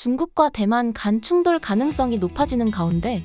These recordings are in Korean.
중국과 대만 간 충돌 가능성이 높아지는 가운데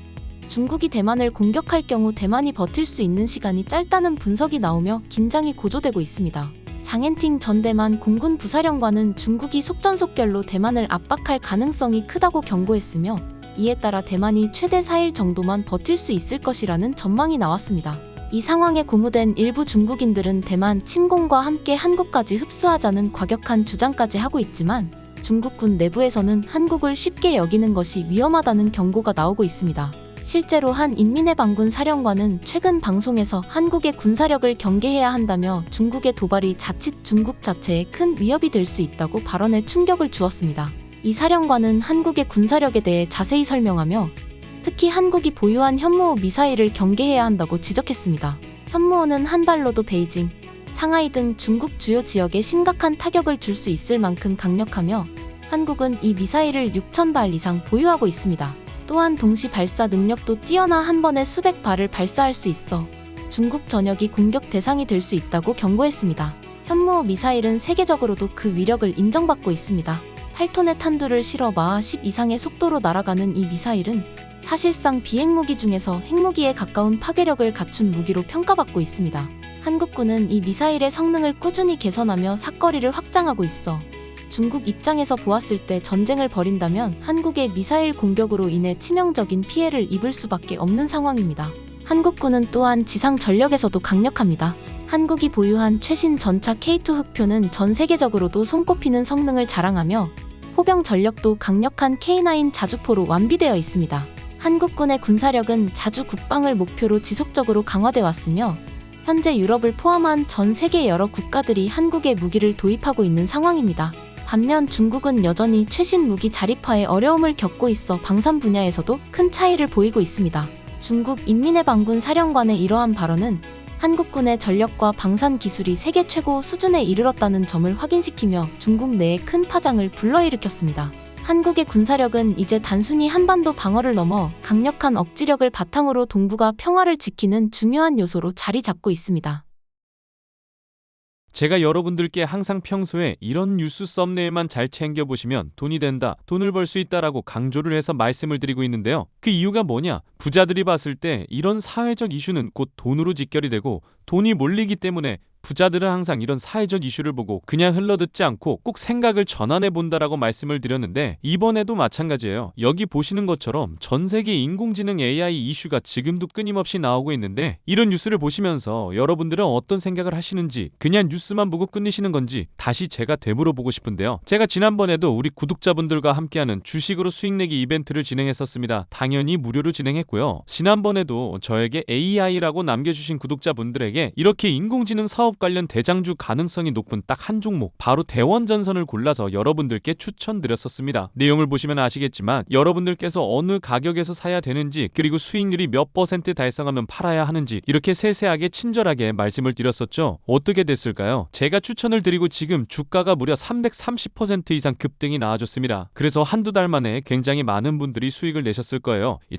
중국이 대만을 공격할 경우 대만이 버틸 수 있는 시간이 짧다는 분석이 나오며 긴장이 고조되고 있습니다. 장앤팅 전 대만 공군 부사령관은 중국이 속전속결로 대만을 압박할 가능성이 크다고 경고했으며 이에 따라 대만이 최대 4일 정도만 버틸 수 있을 것이라는 전망이 나왔습니다. 이 상황에 고무된 일부 중국인들은 대만 침공과 함께 한국까지 흡수하자는 과격한 주장까지 하고 있지만 중국군 내부에서는 한국을 쉽게 여기는 것이 위험하다는 경고가 나오고 있습니다. 실제로 한 인민의 방군 사령관은 최근 방송에서 한국의 군사력을 경계해야 한다며 중국의 도발이 자칫 중국 자체에 큰 위협이 될 수 있다고 발언에 충격을 주었습니다. 이 사령관은 한국의 군사력에 대해 자세히 설명하며 특히 한국이 보유한 현무호 미사일을 경계해야 한다고 지적했습니다. 현무호는 한 발로도 베이징, 상하이 등 중국 주요 지역에 심각한 타격을 줄 수 있을 만큼 강력하며 한국은 이 미사일을 6,000발 이상 보유하고 있습니다. 또한 동시 발사 능력도 뛰어나 한 번에 수백 발을 발사할 수 있어 중국 전역이 공격 대상이 될 수 있다고 경고했습니다. 현무호 미사일은 세계적으로도 그 위력을 인정받고 있습니다. 8톤의 탄두를 실어 마하 10 이상의 속도로 날아가는 이 미사일은 사실상 비행무기 중에서 핵무기에 가까운 파괴력을 갖춘 무기로 평가받고 있습니다. 한국군은 이 미사일의 성능을 꾸준히 개선하며 사거리를 확장하고 있어 중국 입장에서 보았을 때 전쟁을 벌인다면 한국의 미사일 공격으로 인해 치명적인 피해를 입을 수밖에 없는 상황입니다. 한국군은 또한 지상 전력에서도 강력합니다. 한국이 보유한 최신 전차 K2 흑표는 전 세계적으로도 손꼽히는 성능을 자랑하며 포병 전력도 강력한 K9 자주포로 완비되어 있습니다. 한국군의 군사력은 자주 국방을 목표로 지속적으로 강화돼 왔으며 현재 유럽을 포함한 전 세계 여러 국가들이 한국에 무기를 도입하고 있는 상황입니다. 반면 중국은 여전히 최신 무기 자립화에 어려움을 겪고 있어 방산 분야에서도 큰 차이를 보이고 있습니다. 중국 인민의 방군 사령관의 이러한 발언은 한국군의 전력과 방산 기술이 세계 최고 수준에 이르렀다는 점을 확인시키며 중국 내에 큰 파장을 불러일으켰습니다. 한국의 군사력은 이제 단순히 한반도 방어를 넘어 강력한 억지력을 바탕으로 동북아 평화를 지키는 중요한 요소로 자리 잡고 있습니다. 제가 여러분들께 항상 평소에 이런 뉴스 썸네일만 잘 챙겨보시면 돈이 된다, 돈을 벌 수 있다라고 강조를 해서 말씀을 드리고 있는데요. 그 이유가 뭐냐? 부자들이 봤을 때 이런 사회적 이슈는 곧 돈으로 직결이 되고 돈이 몰리기 때문에 부자들은 항상 이런 사회적 이슈를 보고 그냥 흘러듣지 않고 꼭 생각을 전환해 본다라고 말씀을 드렸는데 이번에도 마찬가지예요. 여기 보시는 것처럼 전 세계 인공지능 AI 이슈가 지금도 끊임없이 나오고 있는데 이런 뉴스를 보시면서 여러분들은 어떤 생각을 하시는지 그냥 뉴스만 보고 끝내시는 건지 다시 제가 되물어 보고 싶은데요. 제가 지난번에도 우리 구독자분들과 함께하는 주식으로 수익 내기 이벤트를 진행했었습니다. 당연히 무료로 진행했고 요. 지난번에도 저에게 AI라고 남겨주신 구독자분들에게 이렇게 인공지능 사업 관련 대장주 가능성이 높은 딱 한 종목 바로 대원전선을 골라서 여러분들께 추천드렸었습니다. 내용을 보시면 아시겠지만 여러분들께서 어느 가격에서 사야 되는지 그리고 수익률이 몇 퍼센트 달성하면 팔아야 하는지 이렇게 세세하게 친절하게 말씀을 드렸었죠. 어떻게 됐을까요? 제가 추천을 드리고 지금 주가가 무려 330% 이상 급등이 나와줬습니다. 그래서 한두 달 만에 굉장히 많은 분들이 수익을 내셨을 거예요. 이